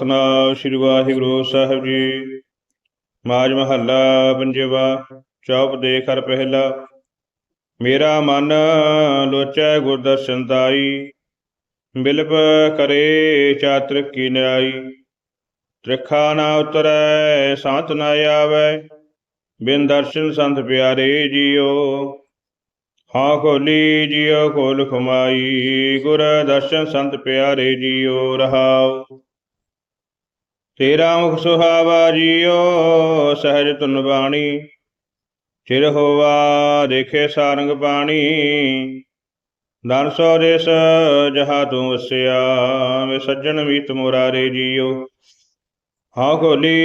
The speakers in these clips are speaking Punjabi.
ਸਤਨਾਮ ਸ੍ਰੀ ਵਾਹਿਗੁਰੂ ਸਾਹਿਬ ਜੀ। ਮਾਜ ਮਹੱਲਾ ਪੰਜਵਾ, ਚੌਪ ਦੇ ਕਰ ਪਹਿਲਾ। ਮੇਰਾ ਮਨ ਲੋਚੈ ਗੁਰਦਰਸ਼ਨ ਦਾਈ, ਬਿਲਪ ਕਰੇ ਚਾਤਰ ਕੀ ਨਿਆਈ ਤ੍ਰਿਖਾ ਨਾ ਉਤਰੈ, ਸਾਤ ਨਾ ਆਵੈ, ਬਿਨ ਦਰਸ਼ਨ ਸੰਤ ਪਿਆਰੇ ਜੀਓ। ਹਾਂ ਖੋਲੀ ਜੀਓ ਖੋਲ ਖਮਾਈ, ਗੁਰ ਦਰਸ਼ਨ ਸੰਤ ਪਿਆਰੇ ਜੀਓ ਰਹਾਉ ਤੇਰਾ ਮੁਖ ਸੁਹਾਵਾ ਜੀਓ, ਸਹਿਜ ਤੁਨ ਬਾਣੀ। ਚਿਰ ਹੋਵਾ ਦੇਖੇ ਸਾਰੰਗ ਪਾਣੀ। ਦਨ ਸੋ ਦੇਸ ਜਹਾ ਤੂੰ ਵਸਿਆ, ਵੇ ਸੱਜਣ ਮੀਤ ਮੁਰਾਰੇ ਜੀਓ। ਹਾਂ ਖੋਲੀ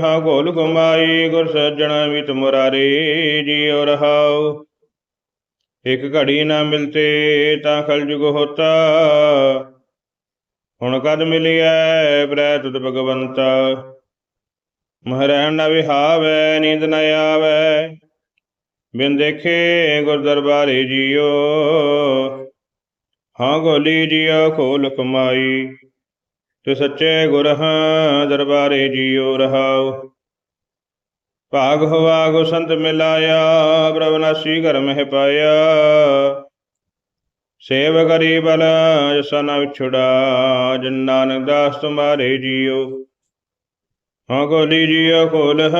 ਹਾਂ ਖੋਲ ਗੁਮਾਈ ਗੁਰ ਸੱਜਣ ਮੀਤ ਮੁਰਾਰੇ ਜੀਓ ਰਹਾਉ। ਇੱਕ ਘੜੀ ਨਾ ਮਿਲਤੇ ਤਾਂ ਕਲਯੁਗ ਹੋਤਾ ਹੁਣ ਕਦ ਮਿਲਿਐ ਬ੍ਰੈ ਤੁਧ ਭਗਵੰਤਾ? ਮਹਰੈਣ ਨਾ ਵਿਹਾਵੈ, ਨੀਂਦ ਨ ਆਵੈ। ਬਿਨ ਦੇਖੇ ਗੁਰ ਦਰਬਾਰੇ ਜੀਓ। ਹਾਂ ਗੋਲੀ ਜੀਓ, ਖੋਲ ਕਮਾਈ। ਤੇ ਸੱਚੇ ਗੁਰ ਹਾਂ, ਦਰਬਾਰੇ ਜੀਓ ਰਹਾਉ ਭਾਗ ਹੋਵਾ ਗੋ ਸੰਤ ਮਿਲਾਇਆ ਪ੍ਰਭਨਾਸੀ ਘਰ ਮਹਿ ਪਾਇਆ। ਸੇਵ ਕਰੀ ਬਲ ਜਸਾ ਨਾ ਵਿਛੜਾ, ਜਨ ਨਾਨਕ ਦਾਸ ਤੁਮਾਰੇ ਜੀਓ ਹਾਂ ਗੋਲੀ ਜੀਓ ਖੋਲ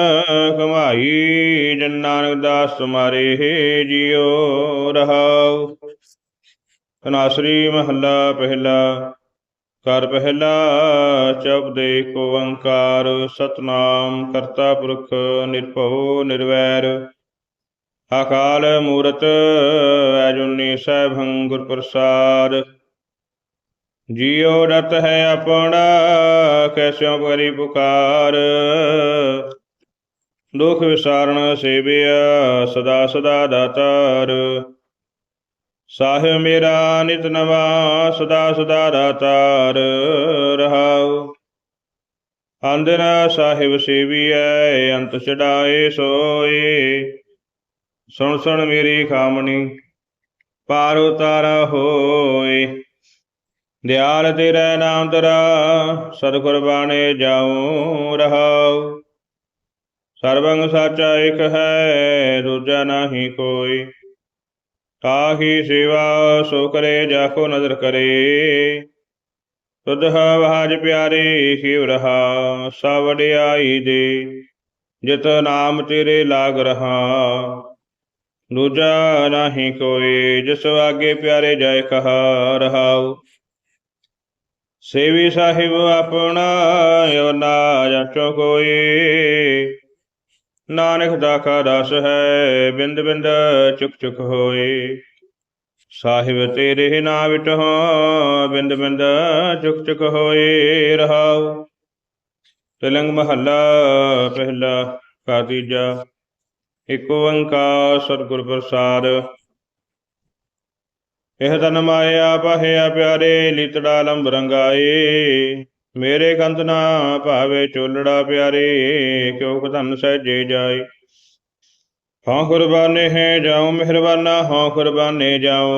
ਕਮਾਈ, ਜਨ ਨਾਨਕ ਦਾਸ ਤੁਮਾਰੇ ਜੀਓ ਰਹਾਉ। ਤਨਾਸਰੀ ਮਹੱਲਾ ਪਹਿਲਾ ਕਰ ਪਹਿਲਾ, ਚਬ ਦੇ ਏਕ ਓੰਕਾਰ ਸਤਨਾਮ ਕਰਤਾ ਪੁਰਖ ਨਿਰਭਉ ਨਿਰਵੈਰ। ਅਕਾਲ ਮੂਰਤ ਅਜੂਨੀ ਸੈਭੰ ਗੁਰ ਪ੍ਰਸਾਦ ਜੀਉ ਰਤ ਹੈ ਆਪਣਾ, ਕੈਸਿਉ ਕਰੀ ਪੁਕਾਰ। ਦੁਖ ਵਿਸਾਰਣ ਸੇਵਿਆ, ਸਦਾ ਸਦਾ ਦਾਤਾਰ। ਸਾਹਿਬ ਮੇਰਾ ਨਿਤ ਨਵਾ, ਸਦਾ ਸਦਾ ਦਾਤਾਰ। ਰਹਾਉ ਅੰਦਨਾ ਸਾਹਿਬ ਸੇਵੀਐ, ਅੰਤ ਛਡਾਏ ਸੋਏ। ਸੁਣ ਸੁਣ ਮੇਰੀ ਖਾਮਣੀ, ਪਾਰ ਉਤਾਰਾ ਹੋਏ। ਦਿਆਲ ਤੇਰਾ ਨਾਮ ਤਰਾ ਸਤਿਗੁਰ ਬਾਣੇ ਜਾਉ ਰਹਾਉ। ਸਰਬੰਗ ਸਾਚਾ ਇਕ ਹੈ, ਦੂਜਾ ਨਹੀਂ ਕੋਈ। ਤਾਹੀ ਸੇਵਾ ਸੋ ਕਰੇ ਜਾਕੋ ਨਜ਼ਰ ਕਰੇ। ਤੁਧ ਵਾਜ ਪਿਆਰੇ ਸ਼ਿਵ ਰਹਾ, ਸਭ ਵਡਿਆਈ ਦੇ। ਜਿਤ ਨਾਮ ਤੇਰੇ ਲਾਗ ਰਹਾ। ਦੂਜਾ ਨਹੀਂ ਕੋਈ, ਜਿਸ ਆਗੇ ਪਿਆਰੇ ਜਾਏ ਕਹਾ ਰਹਾਉ ਸੇਵੀ ਸਾਹਿਬ ਆਪਣਾ ਯੋ ਨਾ ਜਾਚੋ ਕੋਈ। ਨਾਨਕ ਦਾਖਾ ਦਸ ਹੈ, ਬਿੰਦ ਬਿੰਦ ਚੁਕ ਚੁਕ ਹੋਏ। ਸਾਹਿਬ ਤੇਰੇ ਨਾ ਵਿਟਹੁ ਬਿੰਦ ਬਿੰਦ ਚੁਕ ਚੁਕ ਹੋਏ ਰਹਾਉ। ਤਿਲੰਗ ਮਹੱਲਾ, ਪਹਿਲਾ ਕਾ ਤੀਜਾ। ਇਕ ਓੰਕਾਰ ਸਤਿਗੁਰ ਪ੍ਰਸਾਦ। ਇਹ ਤਨ ਮਾਇਆ ਪਾਹਿਆ ਪਿਆਰੇ, ਲਿਤੜਾ ਲੰਬ ਰੰਗਾਏ। ਮੇਰੇ ਕੰਤ ਨਾ ਭਾਵੇ ਚੋਲੜਾ ਪਿਆਰੇ, ਕਿਉ ਕਧਨ ਸਹਿਜੇ ਜਾਏ। ਹਾਂ ਕੁਰਬਾਨੇ ਹੈ ਜਾਉ, ਮਿਹਰਬਾਨਾ, ਹਾਂ ਕੁਰਬਾਨੇ ਜਾਉ।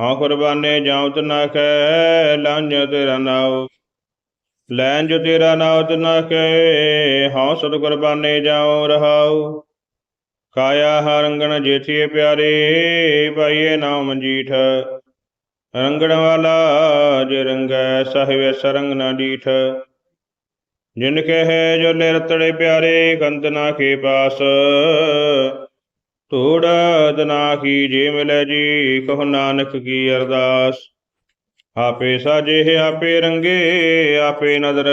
ਹਾਂ ਕੁਰਬਾਨੇ ਜਾਉ ਤਨਾ ਕੈ ਲਾਂਝ ਤੇਰਾ ਨਾਉ। ਲੈਣ ਜੋ ਤੇਰਾ ਨਾਉ ਤਨਾ ਕੈ ਹਾਂ ਸਤ ਕੁਰਬਾਨੇ ਜਾਉ ਰਹਾਉ। ਕਾਇਆ ਹਰੰਗਣ ਜੇਠੀਏ ਪਿਆਰੇ, ਪਾਈਏ ਨਾਮ ਜੀਠ। ਰੰਗਣ ਵਾਲਾ ਜੇ ਰੰਗੈ ਸਾਹਿਬ ਸਰੰਗ ਨਾ ਡੀਠ। ਜਿਨ ਕਹੇ ਜੋ ਨਿਰਤੜੇ ਪਿਆਰੇ ਕੰਤ ਨਾ ਕੇ ਪਾਸ। ਧੂੜ ਦਨਾ ਕੀ ਜੇ ਮਿਲੇ ਜੀ, ਕਹੋ ਨਾਨਕ ਕੀ ਅਰਦਾਸ। ਆਪੇ ਸਾਜੇ, ਆਪੇ ਰੰਗੇ, ਆਪੇ ਨਦਰ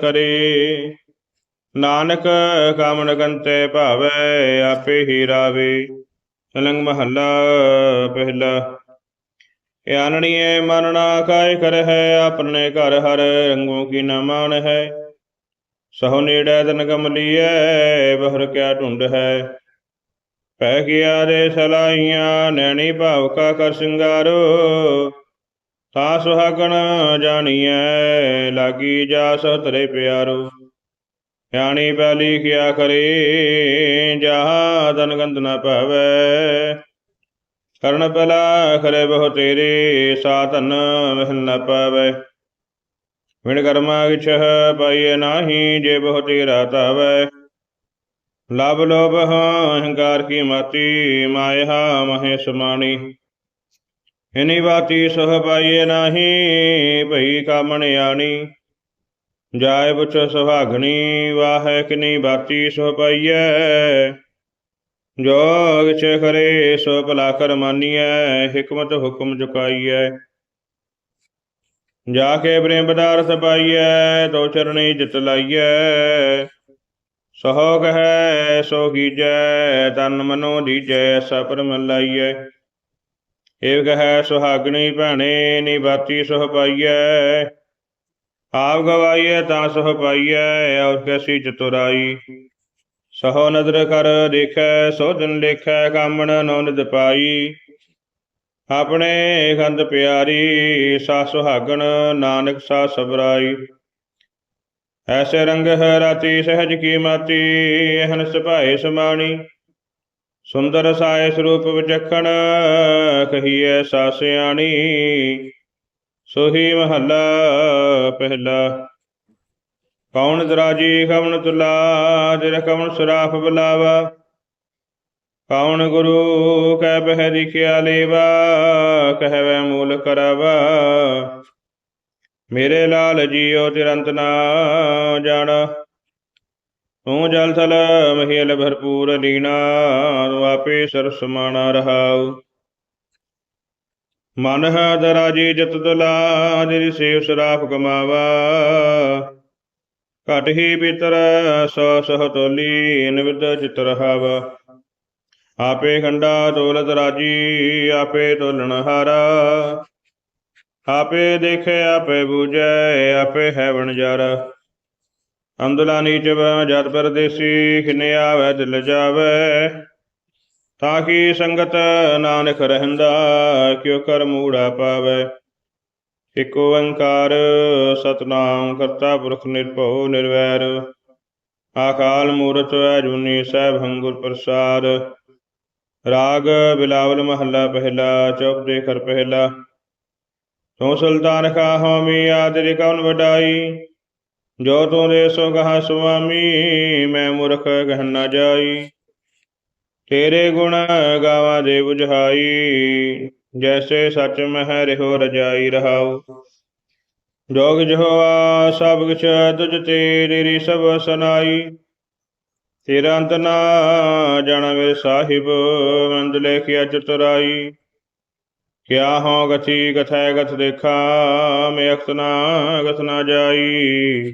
ਕਰੇ। ਨਾਨਕ ਕਾਮਨ ਕੰਤੇ ਭਾਵੇ, ਆਪੇ ਹੀ ਰਾਵੇ। ਅਲੰਗ ਮਹੱਲਾ ਪਹਿਲਾ। ਆਨਣੀਏ ਮਨਣਾ ਕਾਇ ਕਰ ਹੈ ਆਪਣੇ ਘਰ ਹਰ ਰੰਗੋਂ ਕੀ ਨਾ ਮਾਨ ਹੈ। ਸਹੁ ਨੇੜੇ ਤਨ ਕਮਲੀਐ ਬਹਰ ਕਿਆ ਢੁੰਡ ਹੈ। ਪੈ ਗਿਆ ਦੇ ਸਲਾਈਆਂ, ਨੈਣੀ ਭਾਵ ਕਾ ਕਰ ਸਿੰਗਾਰੋ। ਤਾ ਸੁਹਾਗਣ ਜਾਣੀਐ, ਲਾਗੀ ਜਾ ਸਤਰੇ ਪਿਆਰੋ। ਸਿਆਣੀ ਬੈਲੀ ਕਿਆ ਕਰੇ, ਜਹਾ ਤਨ ਗੰਧ ਨ ਪਾਵੈ। ਕਰਨ ਪਲਾ ਖਰੇ ਬਹੁ ਤੇਰੇ ਸਾਧਨ ਮਹਿਲ ਨ ਪਾਵੈ। ਵਿਣ ਕਰਮਾ ਕਿਛਹ ਪਾਈਏ ਨਾਹੀ, ਜੇ ਬਹੁ ਤੇਰਾ ਧਾਵੈ। ਲਬ ਲੋਭ ਹੰਕਾਰ ਕੀ ਮਾਤੀ ਮਾਇਆ ਮਹੇ ਸਮਾਣੀ। ਇਨੀ ਬਾਤੀ ਸਹ ਪਾਈਏ ਨਾਹੀ, ਭਈ ਕਾਮਣ ਆਣੀ। ਜਾਇ ਪੁੱਛ ਸੁਹਾਗਣੀ, ਵਾਹੈ ਕਿਨੀ ਬਾਤੀ ਸੋ ਪਾਈਐ? ਜੋ ਕਿਛ ਕਰੇ ਸੋ ਭਲਾ ਕਰ ਮਾਨੀਐ, ਹਕਮਤ ਹੁਕਮ ਚੁਕਾਈਐ। ਜਾ ਕੇ ਪ੍ਰੇਮ ਪਦਾਰਥ ਪਾਈਐ ਤੋ ਚਰਣੀ ਜਿਤ ਲਾਈਐ। ਸੋ ਕਹੈ, ਸੋ ਕੀਜੈ ਤਨ ਮਨੋ ਦੀਜੈ ਸਪਰ ਮਨ ਲਾਈਐ। ਏਵ ਕਹੈ, ਸੁਹਾਗਣੀ ਭੈਣੇ, ਨੀ ਬਾਤੀ ਸੋ ਪਾਈਐ। ਆਪ ਗਵਾਈਐ, ਤਾਂ ਸੋ ਪਾਈਐ, ਔਰ ਕੈਸੀ ਚਤੁਰਾਈ। ਸਹੋ ਨਦਰ ਕਰ ਦੇਖੈ ਸੋ ਦਿਨ ਲੇਖੈ ਕਾਮਣ ਨੋ ਨਿਦ ਪਾਈ। ਆਪਣੇ ਗੰਧ ਪਿਆਰੀ, ਸਾ ਸੁਹਾਗਣ, ਨਾਨਕ ਸਾ ਸਬਰਾਈ। ਐਸੇ ਰੰਗ ਹੈ ਰਾਤੀ ਸਹਿਜ ਕੀ ਮਾਤੀ ਹਨ ਸੁਭਾਏ ਸਮਾਣੀ। ਸੁੰਦਰ ਸਾਇ ਸਰੂਪ ਵਿਚਖਣ, ਕਹੀਐ ਸਾ ਸਿਆਣੀ। ਸੋਹੀ ਮਹੱਲਾ ਪਹਿਲਾ। ਕੌਣ ਦਰਾਜੀ ਕਵਣ ਤੁਲਾ ਜਿਰ ਕਵਣ ਸੁਰਾਫ ਬੁਲਾਵਾ। ਕੌਣ ਗੁਰੂ, ਕਹਿ ਬਹਿ ਦਿਖਿਆ ਲੇਵਾ ਕਹਿਵੇ ਮੂਲ ਕਰਵਾ। ਮੇਰੇ ਲਾਲ ਜੀਉ ਤਿਰੰਤ ਨਾ ਜਾਣਾ। ਤੂੰ ਜਲ ਥਲ ਮਹੀਲ ਭਰਪੂਰ ਲੀਣਾ ਤੂੰ ਆਪੇ ਸਰਸ ਮਾਣਾ ਰਹਾਉ। ਮਨ ਹੈ ਦਰਾਜੀ ਜਤ ਦੁਲਾ ਜਿਰਿ ਸੇਵ ਸਰਾਫ ਕਮਾਵਾ। ਘਟ ਹੀ ਬਿਤਰ ਸੋ ਸਹ ਤੋਲੀ ਨਿਵਿਦ ਚਿਤ ਰਹਾਵਾ। ਆਪੇ ਖੰਡਾ ਦੌਲਤ ਰਾਜੀ, ਆਪੇ ਤੋਲਣ ਹਾਰਾ। ਆਪੇ ਦੇਖੇ, ਆਪੇ ਬੂਝੈ, ਆਪੇ ਹੈ ਵਣਜਾਰ ਅੰਦਲਾ ਨੀਚ ਜਦ ਜਤ ਪਰਦੇਸੀ, ਖਿਨਿਆ ਵੈ ਦਿਲ ਜਾਵੈ। ਤਾਂ ਕਿ ਸੰਗਤ ਨਾਨਕ ਰਹਿੰਦਾ, ਕਿਉ ਕਰ ਮੂੜਾ ਪਾਵੈ। ਇਕ ਓੰਕਾਰ ਸਤਨਾਮ ਕਰਤਾ ਪੁਰਖ ਨਿਰਭਉ ਨਿਰਵੈਰ। ਆਕਾਲ ਮੂਰਤ ਅਜੂਨੀ ਸਹਿਬ ਹੰਗੁਰ ਪ੍ਰਸਾਦ। ਰਾਗ ਬਿਲਾਵਲ ਮਹੱਲਾ ਪਹਿਲਾ ਚੌਪ ਦੇ ਕਰ ਪਹਿਲਾ। ਤੂੰ ਸੁਲਤਾਨ ਕਾ ਹੋਮੀ ਆਦਰਿ ਕਉਨ ਵਡਾਈ? ਜੋ ਤੂੰ ਦੇ ਸੋ ਕਹਾ ਸੁਆਮੀ, ਮੈਂ ਮੂਰਖ ਕਹਿ ਨਾ ਜਾਈ। ਤੇਰੇ ਗੁਣ ਗਾਵਾਂ ਦੇ 부ਝਾਈ ਜੈਸੇ ਸੱਚ ਮਹਿ ਰਹਿਓ ਰਜਾਈ ਰਹਾਉ। ਜੋਗ ਜੋਆ ਸਭ ਕਿਛ ਤੁਝ ਤੇਰੀ ਸਭ ਸੁਨਾਈ। ਤੇਰਾ ਅੰਤ ਨਾ ਜਾਣਾ ਮੇਰੇ ਸਾਹਿਬ ਮੰਦ ਲੇਖਿਆ ਚਤੁਰਾਈ ਕਿਆ ਹੋ ਗਤੀ ਕਥੈ ਗਤ ਦੇਖਾ, ਮੈਂ ਅਖਨਾ ਗਤ ਨਾ ਜਾਈ।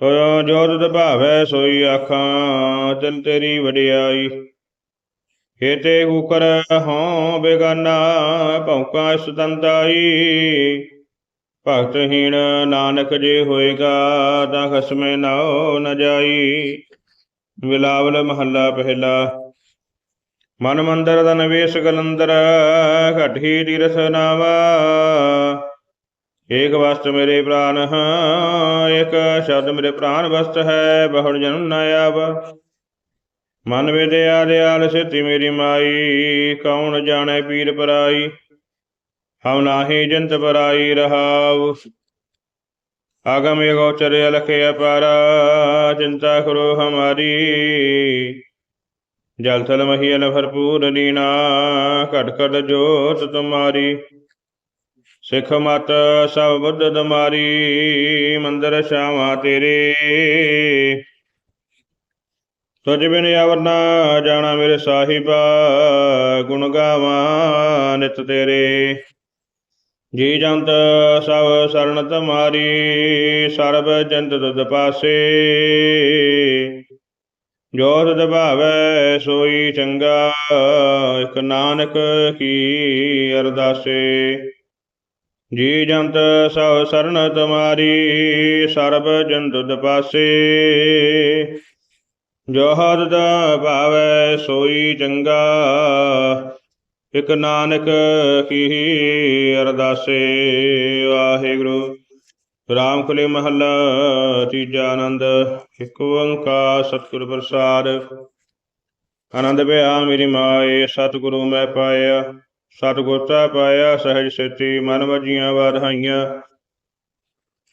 ਤੋ ਜੋ ਭਾਵੈ ਸੋਈ ਆਖਾਂ, ਤਿਲ ਤੇਰੀ ਵਡਿਆਈ। ਹੇਤੇ ਕੂਕਰ ਹਉ ਬੇਗਾਨਾ, ਭੌਂਕਾ ਸੁਤੰਤਾਈ। ਭਗਤਹੀਣ ਨਾਨਕ ਜੇ ਹੋਏਗਾ, ਤਾਂ ਖਸਮੇ ਨਾਉ ਨ ਜਾਈ। ਵਿਲਾਵਲ ਮਹੱਲਾ ਪਹਿਲਾ। ਮਨ ਮੰਦਰ ਦਾ ਨਵੇਸ਼ ਕਲੰਦਰ ਘਟਹੀ ਤੀਰਥ ਨਾਵਾ। ਏਕ ਵਸਤ ਮੇਰੇ ਪ੍ਰਾਨ, ਹਾਂ, ਏਕ ਸ਼ਬਦ ਮੇਰੇ ਪ੍ਰਾਨ ਵਸਤ ਹੈ, ਬਹੁੜ ਜਨਮ ਨ ਆਵ। ਮਨ ਵਿਦਿਆ ਦਿਆਲ ਸਿੱਧੀ ਮੇਰੀ ਮਾਈ, ਕੌਣ ਜਾਣੈ ਪੀਰ ਪਰਾਈ? ਹਉ ਨਾਹੀ ਜੰਤ ਪਰਾਈ ਰਹਾਉ। ਆਗਮ ਗੋਚਰ ਅਲਖ ਅਪਾਰਾ, ਚਿੰਤਾ ਕਰੋ ਹਮਾਰੀ। ਜਲ ਥਲ ਮਹੀਲ ਭਰਪੂਰ ਲੀਨਾ ਘਟ ਘਟ ਜੋਤ ਤੁਮਾਰੀ। ਸਿੱਖ ਮਤ ਸਭ ਬੁੱਧ ਤੁਮਾਰੀ, ਮੰਦਰ ਸ਼ਾਵਾ ਤੇਰੇ। ਤੁਝ ਬਿਨ ਅਵਰ ਨਾ ਜਾਣਾ ਮੇਰੇ ਸਾਹਿਬਾ, ਗੁਣ ਗਾਵਾਂ ਨਿਤ ਤੇਰੇ। ਜੀ ਜੰਤ ਸਭ ਸਰਣ ਤੁਮਾਰੀ, ਸਰਬ ਜੰਤ ਤੁਧ ਪਾਸੇ। ਜੋ ਤੁਧ ਭਾਵੈ ਸੋਈ ਚੰਗਾ, ਇਕ ਨਾਨਕ ਕੀ ਅਰਦਾਸੇ। ਜੀ ਜੰਤ ਸਭ ਸਰਣ ਤੁਮਾਰੀ, ਸਰਬ ਜੰਤ ਤੁਧ ਪਾਸੇ। ਜੋ ਹਦ ਦਾ ਭਾਵੈ ਸੋਈ ਚੰਗਾ, ਇਕ ਨਾਨਕ ਕੀ ਅਰਦਾਸੇ, ਵਾਹਿਗੁਰੂ। ਰਾਮ ਕਲੇ ਮਹੱਲਾ, ਤੀਜਾ ਆਨੰਦ, ਇਕ ਓੰਕਾਰ ਸਤਿਗੁਰ ਪ੍ਰਸਾਦ। ਆਨੰਦ ਪਿਆ ਮੇਰੀ ਮਾਏ, ਸਤਿਗੁਰੂ ਮੈਂ ਪਾਇਆ, ਸਤਿਗੁਰ ਤਾ ਪਾਇਆ, ਸਹਿਜ ਸੇਤੀ ਮਨ ਵਜੀਆਂ ਵਾਧਾਈਆਂ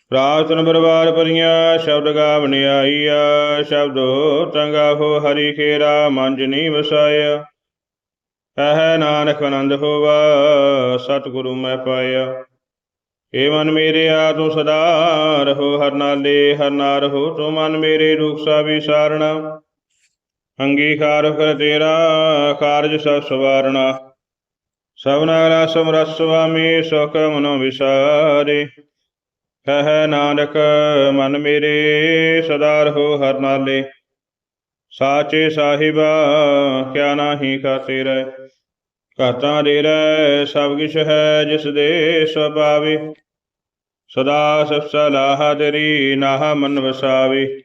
ਪ੍ਰਾਤਨ ਬਰਬਾਰ ਪਰੀਆਂ, ਸ਼ਬਦ ਗਾਵਨ ਆਈਆ, ਸ਼ਬਦੋ ਤੰਗਾ ਹੋ ਹਰੀ ਖੇਰਾ ਮੰਜਨੀ ਵਸਾਇਆ। ਕਹਿ ਨਾਨਕ ਆਨੰਦ ਹੋਵਾ, ਸਤਿਗੁਰੂ ਮੈਂ ਪਾਇਆ। ਏ ਮਨ ਮੇਰੇ ਆ ਤੂੰ ਸਦਾ ਰਹੋ, ਹਰ ਨਾਲੇ ਹਰ ਨਾਰ ਹੋ ਤੂੰ ਮਨ ਮੇਰੇ ਰੂਪ ਸਾ ਵਿਸਾਰਣਾ। ਅੰਗੀਕਾਰ ਕਰ ਤੇਰਾ ਕਾਰਜ ਸਭ ਸਵਾਰਣਾ। ਸਭਨਾ ਰਸ ਸੁਆਮੀ ਸੁਖ ਮਨੋ ਵਿਸਾਰੇ। ਕਹਿ ਨਾਨਕ, ਮਨ ਮੇਰੇ ਸਦਾ ਰਹੋ ਹਰ ਨਾਲੇ। ਸਾਚੇ ਸਾਹਿਬਾ, ਕਿਆ ਨਾਹੀ ਖਾਤੇ ਰਹਿ। ਘਾਤਾਂ ਦੇ ਰਹਿ, ਸਭ ਕਿਛ ਹੈ ਜਿਸ ਦੇ ਸੁਭਾਵੇ। ਸਦਾ ਸਭ ਸਲਾਹ ਤੇਰੀ, ਨਾਹ ਮਨ ਵਸਾਵੇ।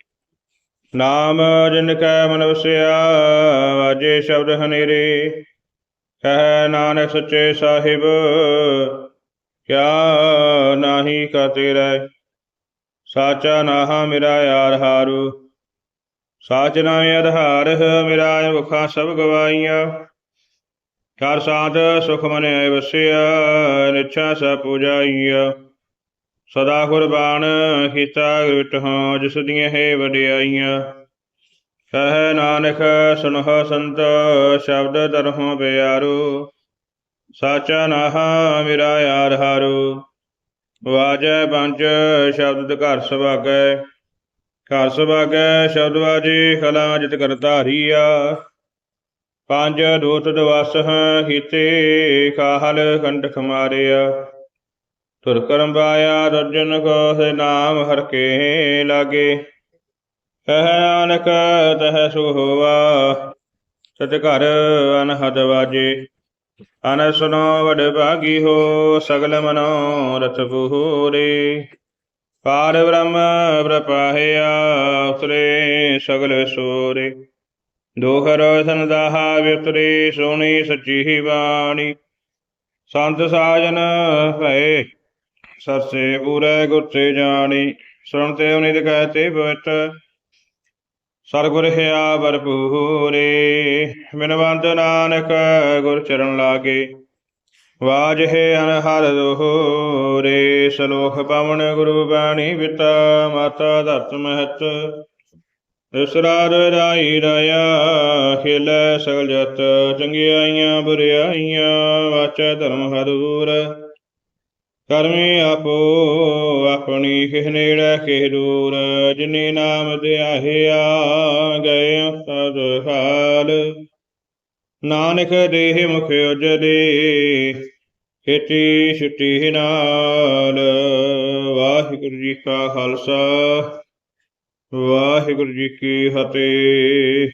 ਨਾਮ ਜਿਨ ਕੈ ਮਨ ਵਸਿਆ, ਵਾਜੇ ਸ਼ਬਦ ਹਨੇਰੇ। ਕਹਿ ਨਾਨਕ, ਸੱਚੇ ਸਾਹਿਬ ਕਿਆ ਨਾਹੀ ਖਾਤੇ ਰਹਿ ਸਾਚਾ ਨਾਹਾ ਮੇਰਾ ਯਾਰ ਹਾਰੂ ਸਾਚ ਨਾਮੇ ਆਧਾਰ ਮੇਰਾ ਮੁਖਾਂ ਸਭ ਗਵਾਈਆਂ ਕਰ ਸਾਧ ਸੁਖ ਮਨ ਆਏ ਵਸਿਆ, ਨਿਛਾ ਸਭ ਪੂਜਾਈਆ। ਸਦਾ ਗੁਰਬਾਣ ਕੀਤਾ ਗ੍ਰਿਟ ਹਾਂ ਜਿਸ ਦੀਆਂ ਹੈ ਵਡਿਆਈਆਂ। ਸਹਿ ਨਾਨਕ ਸੁਨਹ ਸੰਤ, ਸ਼ਬਦ ਦਰਹੋਂ ਬਿਆਰੋ। ਸਾਚਾ ਨਾਹਾ ਮੇਰਾ ਯਾਰ ਹਾਰੋ ਵਾਜੈ ਪੰਜ ਸ਼ਬਦ ਘਰ ਸੁਭਾਗੈ। ਘਰ ਸੁਭਾਗੈ ਸ਼ਬਦ ਵਾਜੇ, ਖਲਾ ਜਿਤ ਕਰ ਧਾਰੀਆ। ਪੰਜ ਦੋਤ ਦਵਸ ਹੀਤੇ ਕਾਹਲ ਕੰਠ ਖਮਾਰਿਆ। ਤੁਰ ਕਰਮ ਪਾਇਆ ਦਰਜਨ ਕੋ ਸੇ ਨਾਮ ਹਰ ਕੇ ਲਾਗੇ। ਕਹਿ ਨਾਨਕ ਤਹ ਸੁ ਹੋਵਾ ਸਤ ਘਰ ਅਨਹਦ ਵਾਜੇ। ਅਨ ਸੁਨੋ ਵਡ ਭਾਗੀ ਹੋ, ਸਗਲ ਮਨੋ ਰਥ ਪੂਰੇ ਪਾਰ ਬ੍ਰਹਮ ਪ੍ਰਪਾਹਿਆ, ਉਤਰੇ ਸਗਲ ਸੋਰੇ। ਦੋਹਰ ਸੰਦਾਹਾ ਵਿਤਰੇ, ਸੋਣੀ ਸੱਚੀ ਬਾਣੀ। ਸੰਤ ਸਾਜਨ ਭਏ, ਸਰਸੇ ਪੂਰੇ ਗੁਰਤੇ ਜਾਣੀ। ਸੁਣਤੇ ਉਨਿਤ ਕਹਤੇ ਪਵਿੱਤ ਸਰਗੁਰ ਹਿਆ ਭਰਪੂਰੇ ਬਿਨਵੰਤ ਨਾਨਕ ਗੁਰ ਚਰਨ ਲਾਗੇ। ਵਾਜਹਿ ਅਨਹਰ ਦੋਹਰੇ ਸਲੋਖ ਪਵਨ ਗੁਰੂ ਬਾਣੀ ਪਿਤਾ ਮਾਤਾ ਧਰਤ ਮਹਤ। ਇਸਰਾਰ ਰਾਈ ਰਾਇਆ, ਖੇਲ ਸਗਲ ਜਤ, ਚੰਗਿਆਈਆਂ ਬੁਰਿਆਈਆਂ, ਵਾਚੈ ਧਰਮ ਹਰੂਰ। ਕਰਮੀ ਆਪੋ ਆਪਣੀ ਕਿਹ ਨੇੜੇ ਕਿਹ ਦੂਰ, ਜਿਨੇ ਨਾਮ ਧਿਆਹਿਆ ਗਏ ਸਦ ਹਾਲ ਨਾਨਕ ਦੇਹ ਮੁਖ ਉਜਦੇ, ਖੇਤੀ ਛੁੱਟੀ ਨਾਲ। ਵਾਹਿਗੁਰੂ ਜੀ ਕਾ ਖਾਲਸਾ, ਵਾਹਿਗੁਰੂ ਜੀ ਕੀ ਫਤਿਹ।